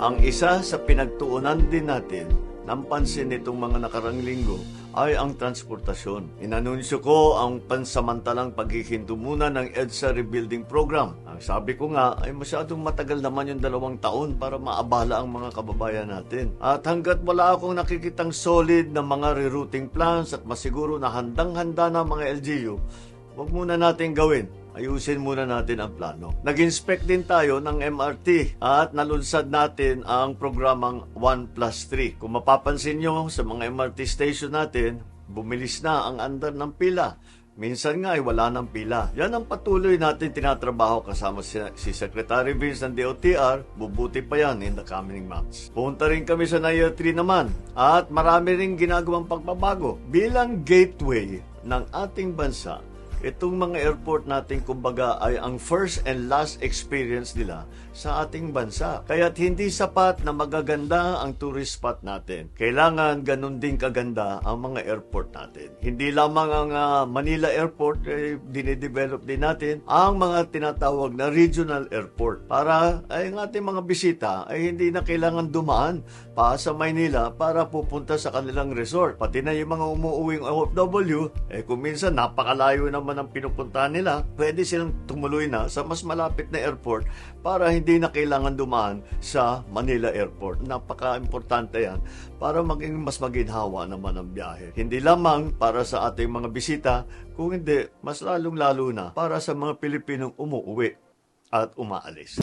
Ang isa sa pinagtuunan din natin ng pansin nitong mga nakarang linggo ay ang transportasyon. Inanunsyo ko ang pansamantalang paghihinto muna ng EDSA Rebuilding Program. Ang sabi ko nga ay masyadong matagal naman yung dalawang taon para maabala ang mga kababayan natin. At hanggat wala akong nakikitang solid na mga rerouting plans at masiguro na handang-handa na mga LGU, wag muna natin gawin ayusin muna natin ang plano. Nag-inspect din tayo ng MRT at nalunsad natin ang programang 1 plus 3. Kung mapapansin nyo sa mga MRT station natin, bumilis na ang andar ng pila. Minsan nga ay wala ng pila. Yan ang patuloy natin tinatrabaho kasama si, si Secretary Vince ng DOTR. Bubuti pa yan in the coming months. Punta rin kami sa Nayer 3 naman. At marami rin ginagawang pagbabago. Bilang gateway ng ating bansa, itong mga airport natin kumbaga ay ang first and last experience nila sa ating bansa. Kaya't hindi sapat na magaganda ang tourist spot natin. Kailangan ganun din kaganda ang mga airport natin. Hindi lamang ang uh, Manila Airport eh, dinedevelop din natin ang mga tinatawag na regional airport para ay ang ating mga bisita ay hindi na kailangan dumaan pa sa Maynila para pupunta sa kanilang resort. Pati na yung mga umuuwing OFW, eh kung napakalayo naman ang pinupuntahan nila, pwede silang tumuloy na sa mas malapit na airport para hindi na kailangan dumaan sa Manila Airport. Napaka-importante yan para maging mas maginhawa naman ang biyahe. Hindi lamang para sa ating mga bisita, kung hindi, mas lalong-lalo na para sa mga Pilipinong umuwi at umaalis.